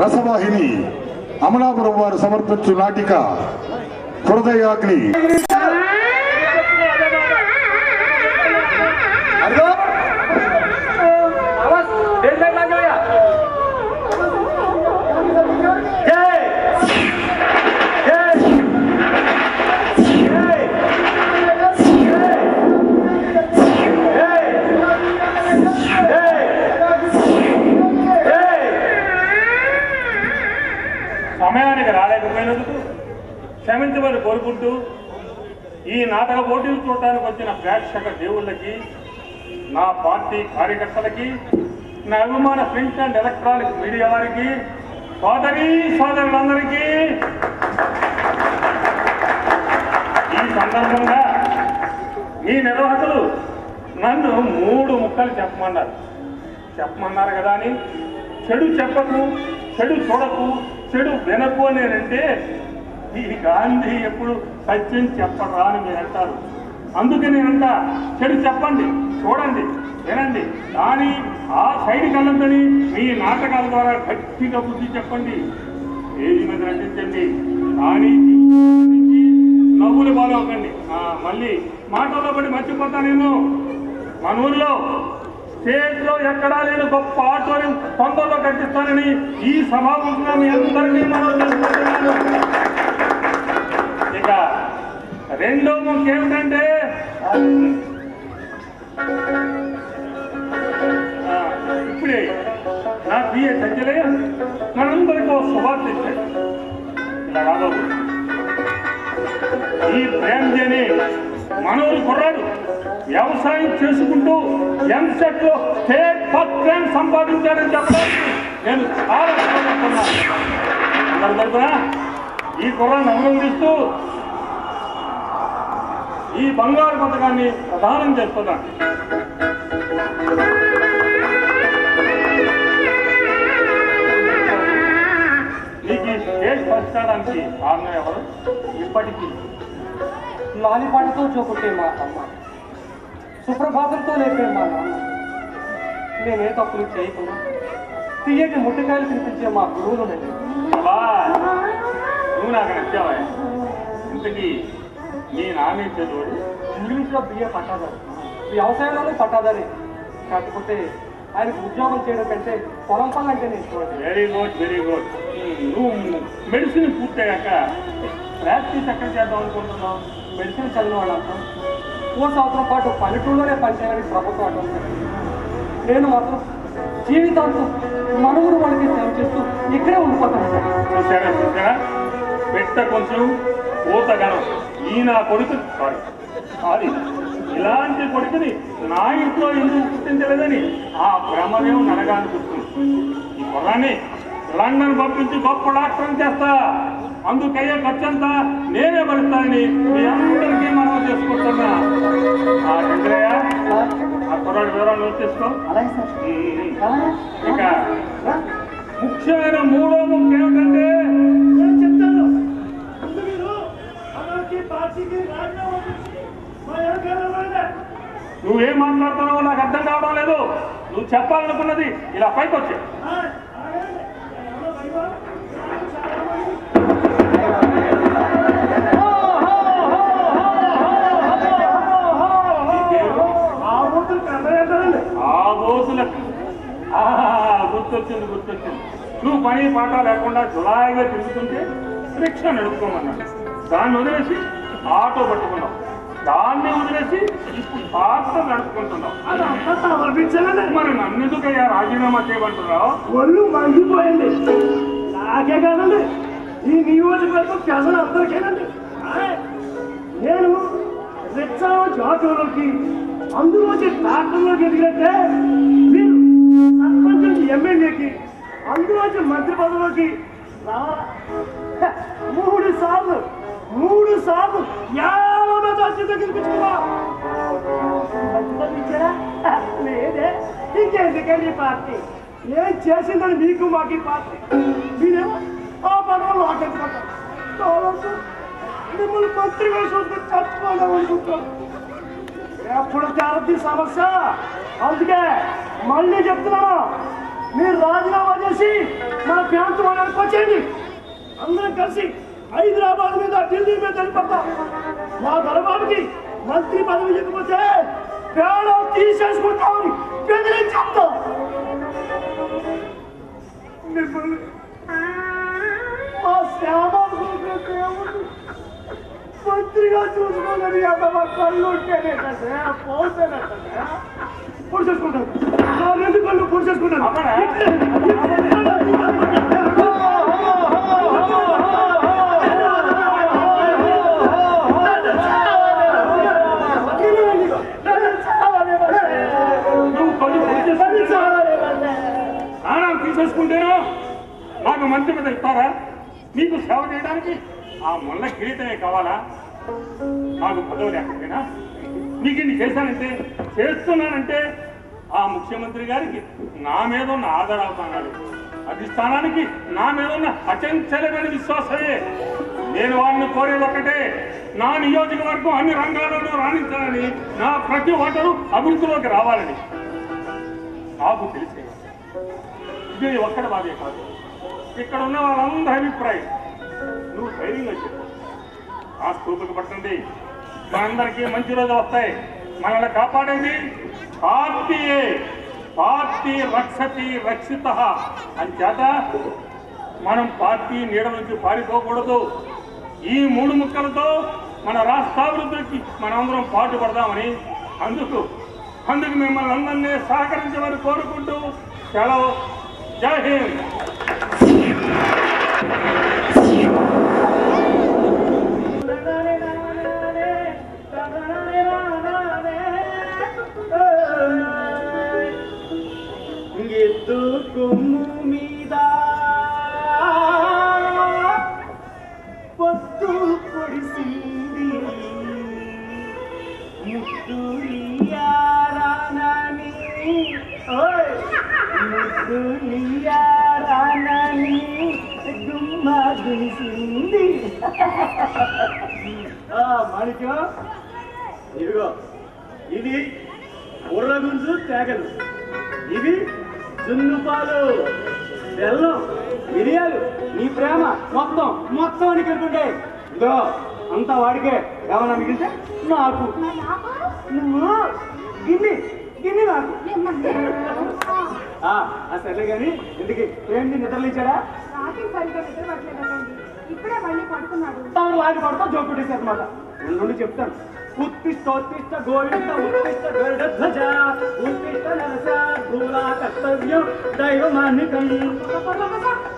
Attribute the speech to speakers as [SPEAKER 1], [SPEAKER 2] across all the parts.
[SPEAKER 1] రసవాహిని అమలాపురం వారు సమర్పించు నాటిక హృదయాగ్ని
[SPEAKER 2] సమయానికి రాలేకపోయినందుకు క్షమించమని కోరుకుంటూ ఈ నాటక పోటీలు చూడటానికి వచ్చిన ప్రేక్షక దేవుళ్ళకి నా పార్టీ కార్యకర్తలకి నా అభిమాన ప్రింట్ అండ్ ఎలక్ట్రానిక్ మీడియా వారికి సోదరి సోదరులందరికీ ఈ సందర్భంగా ఈ నిర్వాహకులు నన్ను మూడు ముక్కలు చెప్పమన్నారు. చెప్పమన్నారు కదా అని. చెడు చెప్పకు చెడు చూడకు చెడు వినకు ఈ గాంధీ ఎప్పుడు సత్యం చెప్పరా అని మీరు అంటారు. అందుకే నేనంట చెడు చెప్పండి చూడండి వినండి. కానీ ఆ సైడ్ కళ్ళందని మీ నాటకాల ద్వారా గట్టిగా బుద్ధి చెప్పండి. ఏది మీద నటించండి? కానీ జీవితానికి నవ్వులు బాగోకండి మళ్ళీ మాటల్లో పడి మర్చిపోతా నేను. మన ఊళ్ళో స్టేట్లో ఎక్కడా లేని గొప్ప ఆటోని తొందరలో కట్టిస్తానని ఈ సభాముఖంగా మీ అందరినీ ఇక రెండో ముఖ్యం ఏమిటంటే ఇప్పుడే నా బిఏ సజ్జలయ్య మనందరికీ ఒక శుభార్త ఇచ్చాడు ఇలా రాబాబు ఈ ప్రేమ్జీని మనోరు కుర్రాడు. వ్యవసాయం చేసుకుంటూ ఎంసెట్లో స్టేట్ ఫస్ట్ ర్యాంక్ సంపాదించారని చెప్పడానికి నేను చాలా సంతోషిస్తున్నాను ఈ కుర్రాన్ని అభినందిస్తూ ఈ బంగారు పథకాన్ని ప్రదానం చేస్తున్నాను. మీకు ఈ స్టేట్ ఫస్ట్ రావడానికి కారణం ఎవరు? ఇప్పటికీ.
[SPEAKER 3] లాలిపాటితో చూపుట్టే మా అమ్మ. సుప్రభాతంతో లేపే మా నాన్న నేనే తప్పులు చేయకుండా తీయటి ముట్టకాయలు తినిపించే మా గురువులు
[SPEAKER 2] నువ్వు నాకు నచ్చావా? ఇంతకీ నీ నాన్న చదువుడు
[SPEAKER 3] ఇంగ్లీష్లో బిఏ పట్టాదారు. వ్యవసాయంలోనే పట్టాదారి. కాకపోతే ఆయనకు ఉద్యోగం చేయడం కంటే పొలం పనులు అంటే నేను
[SPEAKER 2] వెరీ గుడ్ వెరీ గుడ్ నువ్వు మెడిసిన్ పూర్తయ్యాక ప్రాక్టీస్ ఎక్కడ చేద్దాం అనుకుంటున్నావు?
[SPEAKER 3] మెడిసిన్ చదివిన వాళ్ళంతా ఓ సంవత్సరం పాటు పల్లెటూరులోనే పనిచేయాలని ప్రభుత్వం అంటుంది నేను మాత్రం జీవితాంతం నలుగురు వాళ్ళకి సేవ చేస్తూ ఇక్కడే ఉండిపోతాను. సార్
[SPEAKER 2] చూసారా చూసారా పెట్ట కొంచెం ఊతగనం ఈ నా కొడుకు సారీ సారీ ఇలాంటి కొడుకుని నా ఇంట్లో ఎందుకు పుట్టించలేదని ఆ భ్రమదేవు నడగాని గుర్తుంది. ఈ పొలాన్ని లండన్ పంపించి గొప్ప డాక్టర్ చేస్తా. అందుకయ్యే ఖర్చంతా నేనే భరిస్తానని మీ అందరికీ మనం చేసుకుంటున్నా. ఆ చంద్రయ్య ఆ కుర్రాడి వివరాలు. ఇక ముఖ్యమైన మూడో ముఖ్యం ఏమిటంటే?
[SPEAKER 4] చెప్తాను.
[SPEAKER 2] నువ్వేం మాట్లాడుతున్నావో నాకు అర్థం కావడం లేదు. నువ్వు చెప్పాలనుకున్నది ఇలా పైకి వచ్చే పని పాట లేకుండా జులాయిగా తిరుగుతుంటే రిక్షా నడుపుకోమన్నాడు. దాన్ని వదిలేసి ఆటో పట్టుకున్నావు దాన్ని వదిలేసి ఇప్పుడు
[SPEAKER 4] అదంతా సమర్పించాలండి
[SPEAKER 2] మరి నన్ను ఎందుకయ్యా రాజీనామా చేయమంటున్నావు?
[SPEAKER 4] ఒళ్ళు మండిపోయింది. నాకే కాదండి. ఈ నియోజకవర్గం ప్రజలందరికీనండి. ఆయ్, నేను రిక్షా జాతులకి అందులోంచి ట్రాక్టర్లోకి ఎదిగినట్టే మీరు సర్పంచ్ నుంచి ఎమ్మెల్యేకి అందులోంచి మంత్రి పదవిలోకి రావాలా హ, మూడు సార్లు మూడు సార్లు యాభై మెజార్టీతో గెలిపించుకున్నా మంచి ఇచ్చారా హ, లేదే ఇంకెందుకండి ఈ పార్టీ ఏం చేసిందని మీకు మాకు ఈ పార్టీ మీరేమో ఆ పదవులు ఆటంకుంటారు కావచ్చు మిమ్మల్ని మంత్రి వేసుకుంటే చచ్చిపోదాం అనుకుంటాం ఎప్పుడు తేరద్ది సమస్య అందుకే మళ్ళీ చెప్తున్నాను
[SPEAKER 5] మీరు రాజీనామా చేసి మన ప్రాంతం వచ్చేయండి అందరం కలిసి హైదరాబాద్ మీద ఢిల్లీ మీద వెళ్ళిపోతాం మా దళబాబుకి మంత్రి పదవి ఇవ్వకపోతే ప్రాణం తీసేసుకుంటామని బెదిరించేస్తాం మిమ్మల్ని మా శ్యామ మంత్రిగా చూసుకోగలి అమ్మ కళ్ళు ఉంటేనే కదా పోతేనే కదా పొడి చేసుకుంటాను నా రెండు కళ్ళు పొడి చేసుకుంటాను
[SPEAKER 2] అమ్మరా? నువ్వు కళ్ళు పొడి చేసుకుంటే ప్రాణం తీసేసుకుంటేనో మాకు మంత్రి మీద ఇస్తారా మీకు సేవ చేయడానికి ఆ ముళ్ళ కిరీటమే కావాలా? నాకు పదవి లేకపోయినా? నీకు ఇన్ని చేశానంటే చేస్తున్నానంటే ఆ ముఖ్యమంత్రి గారికి నా మీద ఉన్న ఆధార అవుతున్నాడు అధిష్టానానికి నా మీద ఉన్న అచంచలమైన విశ్వాసమే. నేను వారిని కోరేది ఒకటే నా నియోజకవర్గం అన్ని రంగాల్లోనూ రాణించాలని నా ప్రతి ఓటరు అభివృద్ధిలోకి రావాలని. నాకు తెలిసే ఇది ఒక్కడ బాధే కాదు. ఇక్కడ ఉన్న వాళ్ళందరి అభిప్రాయం. నువ్వు ధైర్యంగా చెప్పు. ఆ స్థూపకు పట్టండి మనందరికీ మంచి రోజులు వస్తాయి. మనల్ని కాపాడేది పార్టీయే. పార్టీ రక్షతి రక్షిత. అని చేత మనం పార్టీ నీడ నుంచి పారిపోకూడదు. ఈ మూడు ముక్కలతో మన రాష్ట్రాభివృద్ధికి మనందరం పాటుపడదామని అందుకు అందుకు మిమ్మల్ని అందరినీ సహకరించమని కోరుకుంటూ సెలవు. జై హింద్.
[SPEAKER 5] కొమ్ము మీద పొత్తు పొడిసింది. ముట్టులియారానని ఓయ్! ముట్టులియారానని గుమ్మ గుడిసింది మాణిక్యం. ఇదిగో ఇది ఉర్రగుంజు తేగలు. ఇవి జున్నుపాలు బెల్లం మిరియాలు నీ ప్రేమ మొత్తం మొత్తం అని కనుకుంటే ఇదో అంతా వాడికే. ఏమన్నా మిగిలితే? నాకు. నువ్వు గిన్ని గిన్ని నాకు. ఆ సర్లే కానీ ఇంటికి ఏంటి నిద్రలేచాడా
[SPEAKER 6] ఇప్పుడే మళ్ళీ పడుకున్నాడు.
[SPEAKER 5] తాను లాగి పడతా జోకుట్టేశారు అనమాట నుండి చెప్తాను. ఉత్తిష్ట ఉత్తిష్ట గోవింద ఉత్తిష్ట గరుడ ధ్వజ ఉత్తిష్ట నరస భూలా కర్తవ్యం దైవమాన్నికం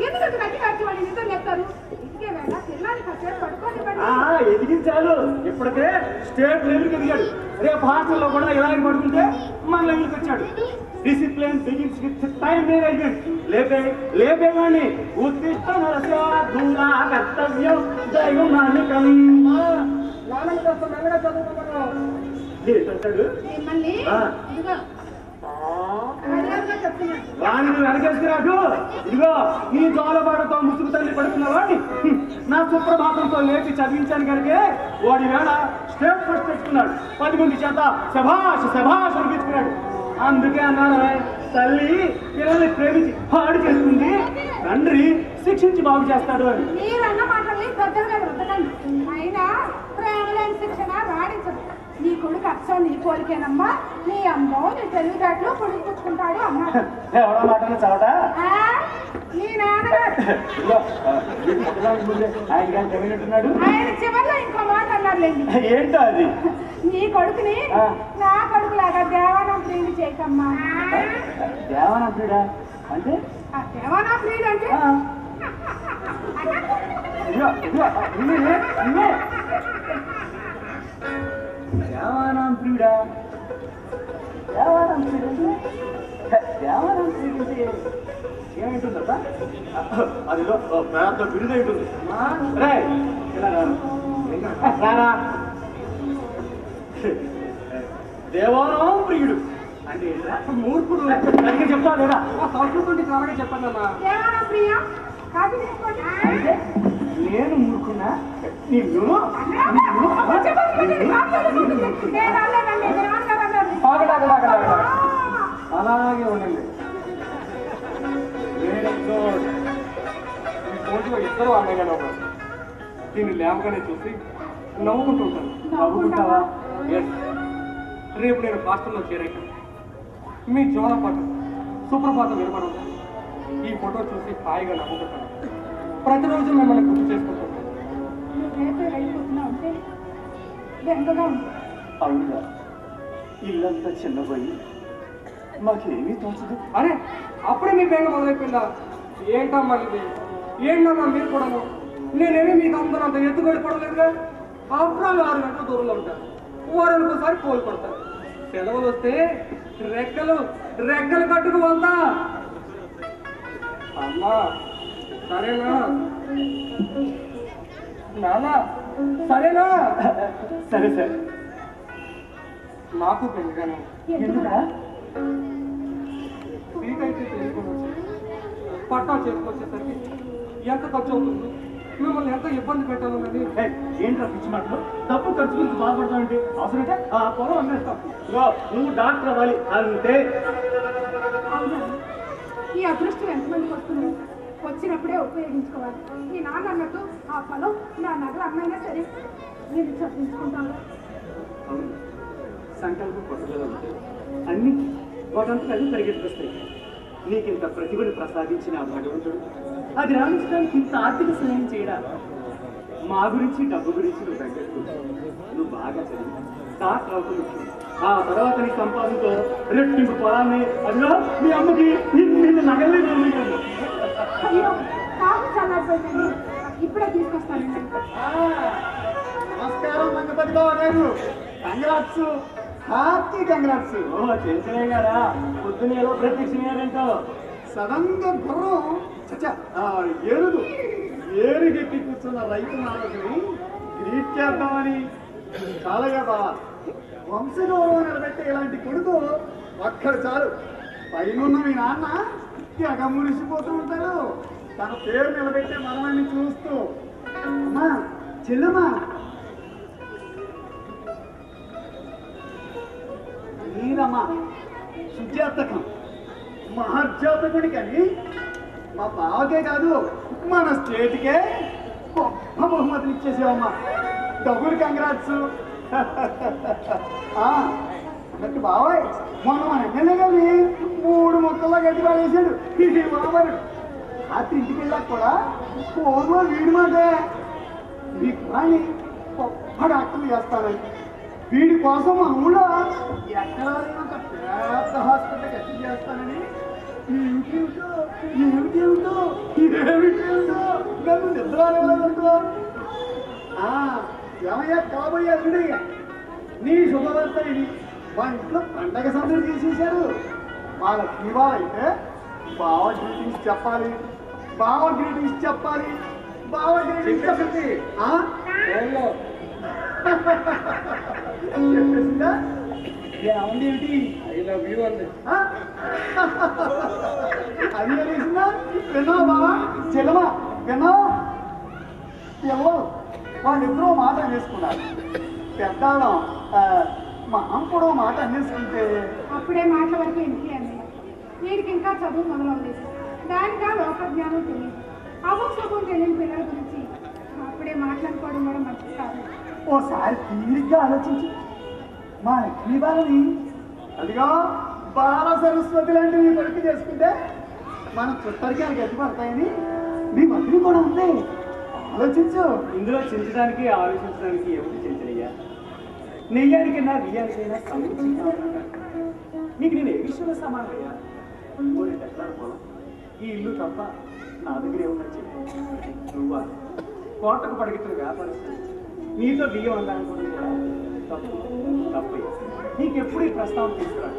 [SPEAKER 6] ఎందుకంటే గట్టి కట్టి వాళ్ళు నిద్ర లేపుతారు ఇంటికే వేళ పిల్లల్ని కాసేపు పడుకోనివ్వండి
[SPEAKER 5] ఆ ఎదిగించాలు ఇప్పటికే స్టేట్ లెవెల్కి ఎదిగాడు రేపు హాస్టల్లో కూడా ఇలాగే పడుకుంటే మన లెవెల్కి వచ్చాడు discipline begins with time management లేపే లేపేవాడిని ఉత్తిష్ట నరస భూలా కర్తవ్యం దైవమాన్నికం
[SPEAKER 6] ఇదిగో. మర్యాదగా చెప్తున్నాను
[SPEAKER 5] వాణ్ణి వెనకేసుకురాకు ఇదిగో నీ జోలబాటుతో ముసుగు తల్లి పడుతున్న వాడిని హ్మ్, నా సుప్రభాతంతో లేచి చదివించాను కనుక వాడి వేళ స్టేట్ ఫస్ట్ తెచ్చుకున్నాడు. పది మంది చేత శభాష్ శభాష్ అనిపించుకున్నాడు. అందుకే అన్నాను తల్లి పిల్లల్ని ప్రేమించి పాడు చేస్తుంది. తండ్రి శిక్షించి బాగు చేస్తాడు అని.
[SPEAKER 6] మీరు అన్న మాటల్ని పెద్దగా రుద్దకండి అయినా ప్రేమ లేని శిక్షణ రాణించదు నీ కొడుకు అచ్చం నీ పోలికేనమ్మా నీ అమ్మో నీ తెలివితేటలు పుడిపుచ్చుకుంటాడు అమ్మా.
[SPEAKER 5] ఎవడో చవట
[SPEAKER 6] నీ నాన్నగారు.
[SPEAKER 5] ఆయన కానీ చదివినట్టున్నాడు
[SPEAKER 6] ఆయన చివరిలో ఇంకో మాట అన్నారులేండి
[SPEAKER 5] ఏంటో అది?
[SPEAKER 6] నీ కొడుకుని. నా కొడుకులాగా దేవానం ప్రియుడు చేయకమ్మా. దేవానం ప్రియుడు అంటే
[SPEAKER 5] దేవానాం ప్రియుడా దేవానాం అంటే, దేవానాం అంటే? అదిలో పెద్ద బిరుదు ఉంటుంది. దేవానాం? మూర్ఖుడు. సరిగ్గా చెప్తా లేదా? సంస్కృతి త్వరగా చెప్పండి అమ్మా. నేను మూర్ఖున్నా. అలాగే ఉండండి.
[SPEAKER 3] ఉన్నారు దీన్ని లేవగానే చూసి నవ్వుకుంటుంటాను
[SPEAKER 6] నవ్వుకుంటావా?
[SPEAKER 3] రేపు నేను హాస్టల్లో చేరాక మీ జోలపాట సుప్రభాతం వినపడం ఈ ఫోటో చూసి హాయిగా నవ్వుకుంటాను. ప్రతిరోజు మిమ్మల్ని గుర్తు చేసుకుంటాను.
[SPEAKER 6] నువ్వు రేపే వెళ్ళిపోతున్నావు అంటే బెంగగా ఉంది.
[SPEAKER 1] అవునుగా ఇల్లంతా చిన్నపోయి మాకేమీ తోచదు.
[SPEAKER 3] అరే అప్పుడే మీ బెంగ మొదలైపోయిందా? ఏంటమ్మా ఇది ఏంటమ్మా మీరు కూడాను నేనేమి మీకు అందరూ అంత ఎత్తుగడి పడలేదుగా ఆఫ్రాలు ఆరు గంటల దూరంలో ఉంటాను. వారానికి ఒకసారి కోలు పడతారు సెలవులు వస్తే రెక్కలు రెక్కలు కట్టుకు వెళ్తా అమ్మా సరేనా? నాన్న సరేనా?
[SPEAKER 1] సరే సరే.
[SPEAKER 3] నాకు అయితే చేసుకొని వచ్చి పట్టా చేసుకొచ్చేసరికి ఎంత ఖర్చు అవుతుంది? మిమ్మల్ని ఎంత ఇబ్బంది పెట్టాలని
[SPEAKER 1] ఏయ్, ఏంట్రా పిచ్చి మాటలు? డబ్బు ఖర్చు గురించి బాధపడతావంటే? అవసరమైతే ఆ పొలం అమ్మేస్తాం. ఇగో నువ్వు డాక్టర్ అవ్వాలి అంతే
[SPEAKER 6] అవునా? ఈ అదృష్టం ఎంతమందికి వస్తుంది? వచ్చినప్పుడే ఉపయోగించుకోవాలి. మీ నాన్న అన్నట్టు ఆ పొలం నా నగలు అమ్మైనా సరే నేను చదివించుకుంటాను
[SPEAKER 1] అవును సంకల్పం కొత్తగా ఉంటే అన్ని వాటంతా అది పరిగెత్తుకొస్తాయి. నీకు ఇంత ప్రతిభను ప్రసాదించిన భగవంతుడు అది రాణించడానికి ఇంత ఆర్థిక సహాయం చేయడా? మా గురించి డబ్బు గురించి నువ్వు తగ్గట్టు నువ్వు బాగా చదివి ముఖ్యం. ఆ తర్వాత నీ సంపాదనతో రెట్టింపు పొలాన్ని అదిలో మీ అమ్మకి నిన్ను నగలే నేను
[SPEAKER 6] అయ్యో కాదు చల్లారిపోయిందండి ఇప్పుడే తీసుకొస్తానండి.
[SPEAKER 1] నమస్కారం మంగపతి బాబు గారు. కంగ్రాట్స్. Happy congrats. ఓ కదా. పొద్దున ఏదో ప్రత్యక్షమయ్యారంటో సడన్గా గుర్రం చచ్చా ఏరుదు ఏనుగు కూర్చున్న రైతు నాయకుని గ్రీట్ చేద్దామని. చాలా కదా వంశగౌరవం నిలబెట్టే ఇలాంటి కొడుకు ఒక్కడు చాలు. పైన మీ నాన్న తెగ మురిసిపోతూ ఉంటాడు. తన పేరు నిలబెట్టే మనవాన్ని చూస్తూ. అమ్మా చెల్లమ్మా. నీరమ్మా సుజాతకం. మహర్జాతకుడికి అని మా బావకే కాదు మన స్టేట్కే గొప్ప బహుమతులు ఇచ్చేసావమ్మా. డబ్బులు కంగ్రాట్స్. అన్నట్టు బాబాయ్ మొన్న మన ఎమ్మెల్యే గారిని మూడు మొక్కల్లో గట్టి పడేసాడు ఇది బాబాయ్ రాత్రి ఇంటికి వెళ్ళాక కూడా ఫోన్లో వీడి మాటే. మీకు కానీ గొప్ప డాక్టర్లు చేస్తారని. వీడి కోసం మా ఊళ్ళో ఎక్కడ ఏమిటేమిటో ఏమిటేమిటో నన్ను నిద్ర ఏమయ్యా కాబోయే అల్లుడి నీ శుభవార్త ఇది మా ఇంట్లో పండగ సందడి చేసేసారు లక్ష్మీ బావ అయితే బావ గ్రీటింగ్స్ చెప్పాలి బావ గ్రీటింగ్స్ చెప్పాలి బావ గ్రీటింగ్స్ చెప్పండి ఏమండి ఏమిటి
[SPEAKER 3] ఐ లవ్ యూ
[SPEAKER 1] ఆ? అది తెలిసిందా విన్నావా బావా చెల్లమా విన్నావా పిల్లలు వాళ్ళిద్దరూ మాట అనేసుకున్నారు. మనం కూడా మాట అనేసుకుంటే
[SPEAKER 6] అప్పుడే మాటల వరకు ఎందుకు అన్నయ్య వీడికి ఇంకా చదువు మొదలవలేదు దానికా లోక జ్ఞానం తెలియదు. అవసరం తెలియని పిల్లల గురించి అప్పుడే మాట్లాడుకోవడం కూడా మంచిది కాదు.
[SPEAKER 1] ఓసారి తీరిగ్గా ఆలోచించి. మా లక్ష్మీ బాలని అదిగో బాల సరస్వతి లాంటి నీ కొడుకు చేసుకుంటే మన చుట్టరికాయలు గట్టి పడతాయని నీ మధ్యలో కూడా ఉంది. ఆలోచించు.
[SPEAKER 5] ఇందులో చించడానికి ఆలోచించడానికి ఏమిటి చించనయ్యా? నెయ్యానికైనా బియ్యానికైనా సంబంధించిన నీకు నేను ఏ విషయంలో సమానమయ్యా? ఓ ఈ ఇల్లు తప్ప నా దగ్గర ఏమన్నా చెప్పు. నువ్వా? కోటకు పడిగితున్న వ్యాపారస్తులు నీతో బియ్యం అందానుకోవడం కూడా తప్పు. తప్పయ్యా. నీకెప్పుడు ఈ ప్రస్తావన తీసుకురా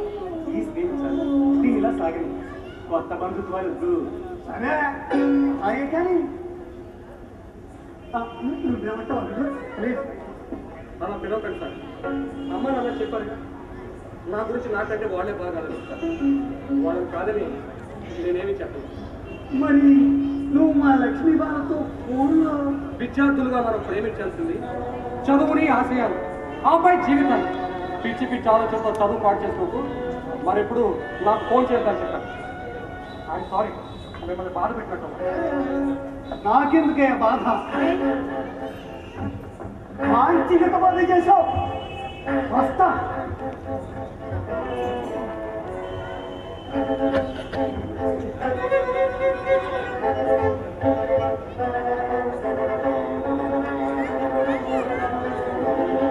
[SPEAKER 5] ఈ స్నేహితులు దీని ఇలా సాగింది కొత్త బంధుత్వాలు వద్దు.
[SPEAKER 1] సరే. అలాగే కానీ
[SPEAKER 3] అలా పిలవకండి సార్. అమ్మ నాన్న చెప్పారు. నా గురించి నాకంటే వాళ్ళే బాగా ఆలోచిస్తారు వాళ్ళని కాదని నేనేమి చెప్పను.
[SPEAKER 1] మరి నువ్వు మా లక్ష్మీ బాలతో ఫోన్లో
[SPEAKER 3] విద్యార్థులుగా మనం ప్రేమించాల్సింది చదువుని ఆశయాలు ఆపై జీవితాన్ని పిచ్చి పిచ్చి ఆలోచనతో చదువు పాటు చేసుకోకు. మరి ఇప్పుడు నాకు ఫోన్ చేద్దాం చెప్పాను ఐఎమ్ సారీ మిమ్మల్ని బాధ పెట్టినట్టు
[SPEAKER 1] నాకెందుకే బాధ? మాంచిగత బాధ చేశావు. వస్తా.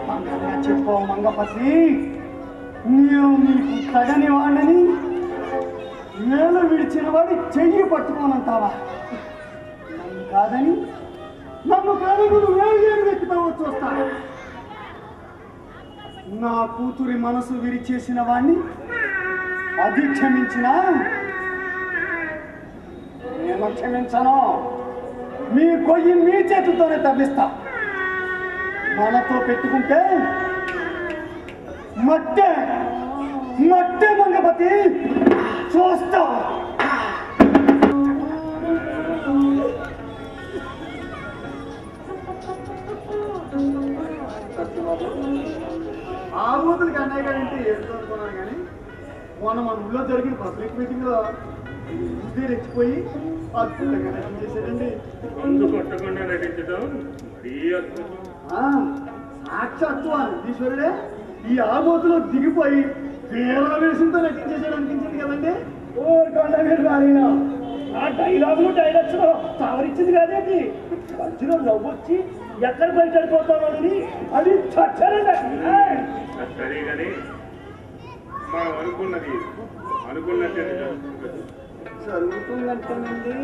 [SPEAKER 1] మంగళ చెప్పావు మంగపతి. నేను నీకు తగని వాడిని వేలు విడిచిన వాడి చెయ్యి పట్టుకోనంటావా? నన్ను కాదని నన్ను కాదని నువ్వు వేలు వెతుకుతావో చూస్తా నా కూతురి మనసు విరిచేసిన వాణ్ణి అది క్షమించినా నేను క్షమించను. మీ కొయ్యి మీ చేతులతోనే తప్పిస్తా మనతో పెట్టుకుంటే మట్టే మట్టే మంగపతి. చూస్తా. ఆ బూతులకి అన్నయ్య గారు అంటే ఏదో అనుకున్నాను కానీ మొన్న మన ఊళ్ళో జరిగిన పబ్లిక్ మీటింగ్లో ఇదే రెచ్చిపోయి అద్భుతంగా చేశాడండి.
[SPEAKER 2] మందు కొట్టకుండా నటించడం మరీ అద్భుతం.
[SPEAKER 1] నందీశ్వరుడే ఈ ఆబోతులో దిగిపోయి వేల వేషంతో నటించేసాడు అనిపించింది కదండి ఓ కొండ మీరు రాలినా ఆ డైలాగులు డైలాగ్స్ తవరిచ్చింది కాదేంటి మధ్యలో నవ్వొచ్చి ఎక్కడ బయటడిపోతారో అని అది చచ్చారండి!
[SPEAKER 2] సరే కానీ మనం అనుకున్నది అనుకున్నట్టే జరుగుతుంది.
[SPEAKER 1] జరుగుతుందంటేనండి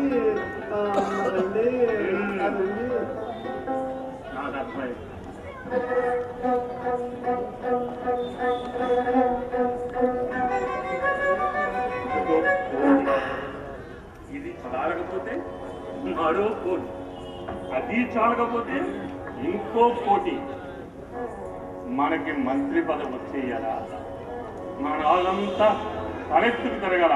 [SPEAKER 2] నాకు అర్థమైంది. ఇది చాలకపోతే మరో కోటి అది చాలకపోతే ఇంకో కోటి మనకి మంత్రి పదవి వచ్చేయాలా? మన వాళ్ళంతా తలెత్తుకు తిరగల?